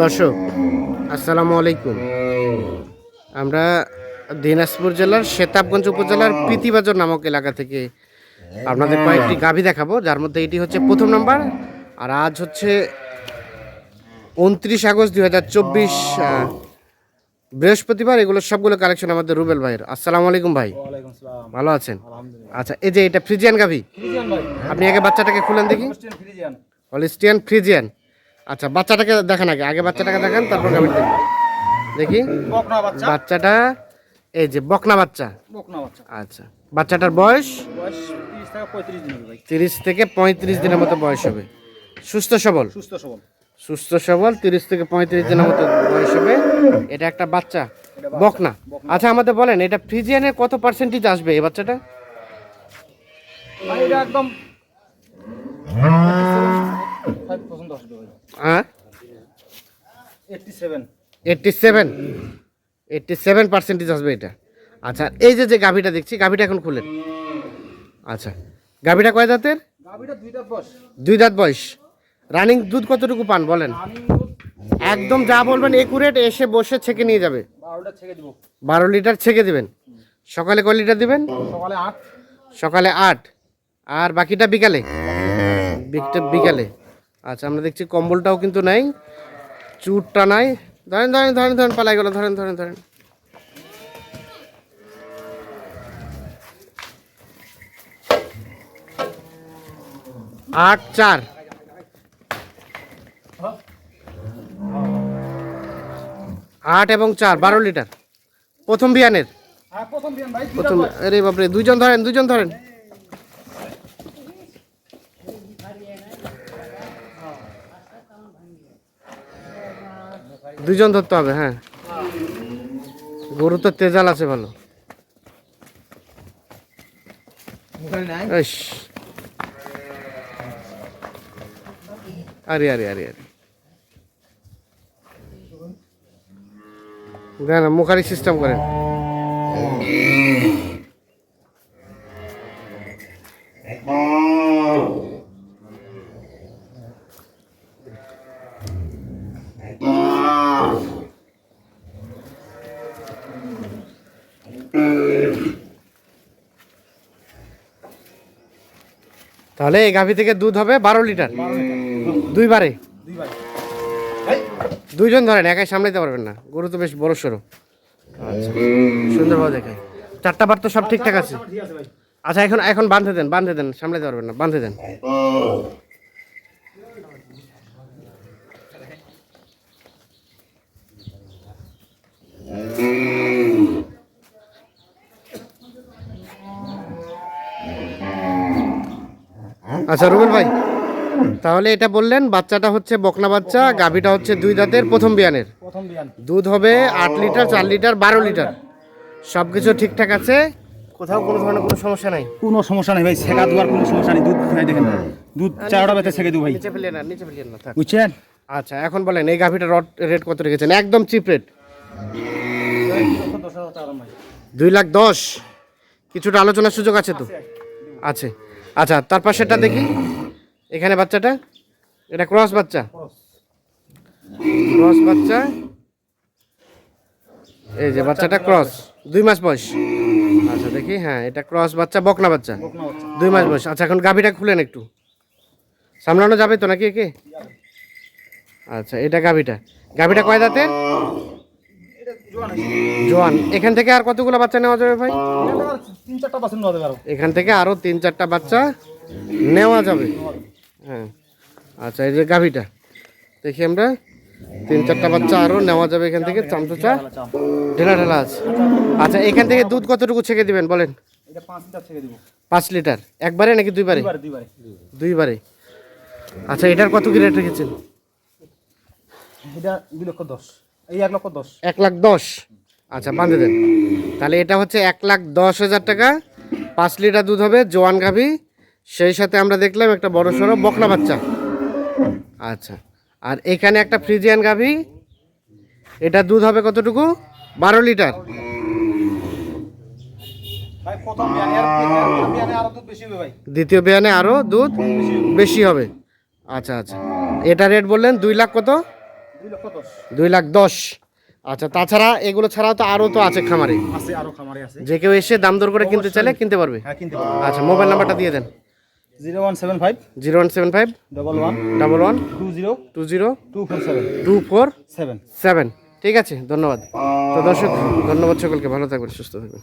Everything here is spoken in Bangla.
দর্শক আসসালামু আলাইকুম। আমরা দিনাজপুর জেলার শেতাবগঞ্জ উপজেলার প্রীতিবাজার নামক এলাকা থেকে আপনাদের কয়েকটি গাভী দেখাবো যার মধ্যে এটি হচ্ছে প্রথম নাম্বার আর আজ হচ্ছে উনত্রিশ আগস্ট দুই হাজার চব্বিশ বৃহস্পতিবার। এগুলো সবগুলো কালেকশন আমাদের রুবেল ভাইয়ের। আসসালামু আলাইকুম ভাই। ভালো আছেন? আচ্ছা এই যে এটা ফ্রিজিয়ান গাভী? আপনি আগে বাচ্চাটাকে খুলেন দেখি। হলিস্টিয়ান ফ্রিজিয়ান আচ্ছা বাচ্চাটাকে দেখান আগে। আগে বাচ্চাটাকে দেখান তারপর গাভীটা দেখি দেখি। বকনা বাচ্চা। বাচ্চাটা এই যে বকনা বাচ্চা। বকনা বাচ্চা। আচ্ছা বাচ্চাটার বয়স? বয়স 30 থেকে 35 দিন হবে ভাই। তিরিশ থেকে পঁয়ত্রিশ দিনের মতো বয়স হবে। সুস্থ সবল? সুস্থ সবল। সুস্থ সবল তিরিশ থেকে পঁয়ত্রিশ দিনের মতো বয়স হবে। এটা একটা বাচ্চা বকনা। আচ্ছা আমাদের বলেন এটা ফ্রিজিয়ানের কত পার্সেন্টেজ আসবে এই বাচ্চাটা? একদম 5% আসবে ভাই হ্যাঁ 87 eighty seven eighty seven percentage আসবে এটা। আচ্ছা এই যে যে গাভীটা দেখছি গাভীটা এখন খুলেন আচ্ছা গাভীটা কয় দাঁতের? দুই দাঁত বয়স। রানিং দুধ কতটুকু পান বলেন? একদম যা বলবেন একুরেট এসে বসে ছেঁকে নিয়ে যাবে। 12টা বারো লিটার ছেঁকে দিবেন। সকালে কয় লিটার দিবেন? সকালে 8 সকালে আট। আর বাকিটা বিকালে? বিকটা- বিকালে। আচ্ছা আমরা দেখছি কম্বলটাও কিন্তু নাই চুটটা নাই। ধরেন ধরেন ধরেন ধরেন পালাই গেল ধরেন ধরেন ধরেন। আট চার। আট এবং চার বারো লিটার। প্রথম বিয়ানের। হ্যাঁ প্রথম। আরে বাপরে দুইজন ধরেন দুইজন ধরেন। দুইজন ধরতে হবে হ্যাঁ। গরু তো তেজাল আছে ভালো। আরে আরে আরে আরে। দেন মুখারি সিস্টেম করেন। তাহলে এই গাভী থেকে দুধ হবে বারো লিটার। দুইবারে। দুইজন ধরেন একাই সামলাইতে পারবেন না। গরু তো বেশ বড় সড়ো আচ্ছা সুন্দরভাবে দেখায় চারটা বার তো সব ঠিকঠাক আছে। আচ্ছা এখন এখন বাঁধে দেন বাঁধে দেন সামলাইতে পারবেন না বাঁধে দেন। আচ্ছা রুবেল ভাই তাহলে এটা বললেন বাচ্চাটা হচ্ছে বকনা বাচ্চা গাভীটা হচ্ছে দুই দাঁতের প্রথম বিয়ানের। দুধ হবে আট লিটার চার লিটার বারো লিটার। সব কিছু ঠিকঠাক আছে? কোথাও কোনো ধরনের কোনো সমস্যা নাই? কোনো সমস্যা নেই ভাই ছেঁকা দেওয়ার কোনো সমস্যা নেই দুধ খাই দেখেন। দুধ চারটা বেতে ছেঁকে দিও ভাই। নিচে ফেলিয়ে না নিচে ফেলিয়ে না বুঝছেন? আচ্ছা এখন বলেন এই গাভিটার রড রেট কত রেখেছেন? একদম চিপ রেট। দুই লাখ দশ। কিছুটা আলোচনার সুযোগ আছে তো? আছে। আচ্ছা তার পাশেরটা দেখি। এখানে বাচ্চাটা? এটা ক্রস বাচ্চা? ক্রস বাচ্চা। এই যে বাচ্চাটা ক্রস। দুই মাস বয়স। আচ্ছা দেখি হ্যাঁ এটা ক্রস বাচ্চা, বকনা বাচ্চা। দুই মাস বয়স। আচ্ছা এখন গাভিটা খুলেন একটু। সামলানো যাবে তো নাকি একে? আচ্ছা এটা গাভিটা। গাভিটা কয় দাঁতের? জোয়ান এখান থেকে আর কতগুলো বাচ্চা নেওয়া যাবে ভাই? তিন চারটা পার্সেন্ট নেওয়া যাবে এখান থেকে আরও তিন চারটা বাচ্চা নেওয়া যাবে। হ্যাঁ। আচ্ছা এই যে গাভিটা দেখি আমরা। তিন চারটা বাচ্চা আরও নেওয়া যাবে এখান থেকে চামচুচা। ঢেলা ঢেলা আছে। আচ্ছা এখান থেকে দুধ কতটুকু ছেঁকে দিবেন বলেন? পাঁচ লিটার একবারে নাকি দুইবারে। দুইবারে। আচ্ছা এটার কত কি রেট রেখেছেন? এটা দুই লক্ষ দশ। এই এক লক্ষ দশ। এক লাখ দশ। আচ্ছা বাঁধে দেন। তাহলে এটা হচ্ছে এক লাখ দশ হাজার টাকা। পাঁচ লিটার দুধ হবে জোয়ান গাভি। সেই সাথে আমরা দেখলাম একটা বড় সড়ো বকনা বাচ্চা। আচ্ছা আর এখানে একটা ফ্রিজিয়ান গাভি। এটা দুধ হবে কতটুকু? বারো লিটার। দ্বিতীয় বিয়ানে আরও দুধ বেশি হবে। আচ্ছা আচ্ছা। এটা রেট বললেন দুই লাখ কত? দুই লাখ দশ। আচ্ছা তাছাড়া এগুলো ছাড়াও তো আরও তো আছে খামারে। আছে আরও খামারে আছে। যে কেউ এসে দাম দর করে কিনতে চাইলে কিনতে পারবে। হ্যাঁ কিনতে পারবেন আচ্ছা মোবাইল নাম্বারটা দিয়ে দেন। Zero one seven five zero one seven five double one double one two zero two zero two four seven two four seven. Seven. ঠিক আছে ধন্যবাদ। তো দর্শক ধন্যবাদ সকলকে। ভালো থাকবেন সুস্থ থাকবেন।